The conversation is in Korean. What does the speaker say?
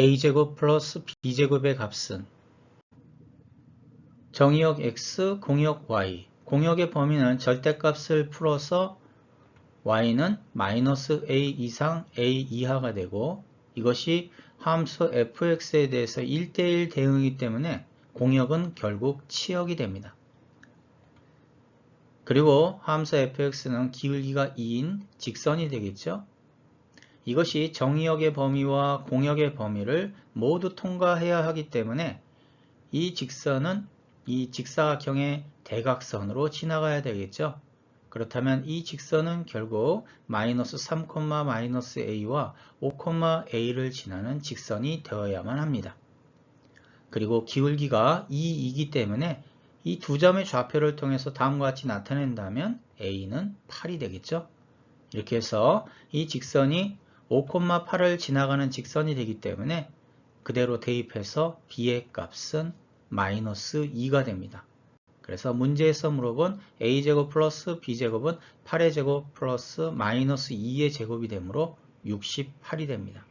a제곱 플러스 b제곱의 값은 정의역 x, 공역 y, 공역의 범위는 절대값을 풀어서 y는 마이너스 a 이상 a 이하가 되고 이것이 함수 fx에 대해서 1대1 대응이기 때문에 공역은 결국 치역이 됩니다. 그리고 함수 fx는 기울기가 2인 직선이 되겠죠. 이것이 정의역의 범위와 공역의 범위를 모두 통과해야 하기 때문에 이 직선은 이 직사각형의 대각선으로 지나가야 되겠죠. 그렇다면 이 직선은 결국 마이너스 3, 마이너스 a와 5, a를 지나는 직선이 되어야만 합니다. 그리고 기울기가 2이기 때문에 이 두 점의 좌표를 통해서 다음과 같이 나타낸다면 a는 8이 되겠죠. 이렇게 해서 이 직선이 5,8을 지나가는 직선이 되기 때문에 그대로 대입해서 b의 값은 마이너스 2가 됩니다. 그래서 문제에서 물어본 a제곱 플러스 b제곱은 8의 제곱 플러스 마이너스 2의 제곱이 되므로 68이 됩니다.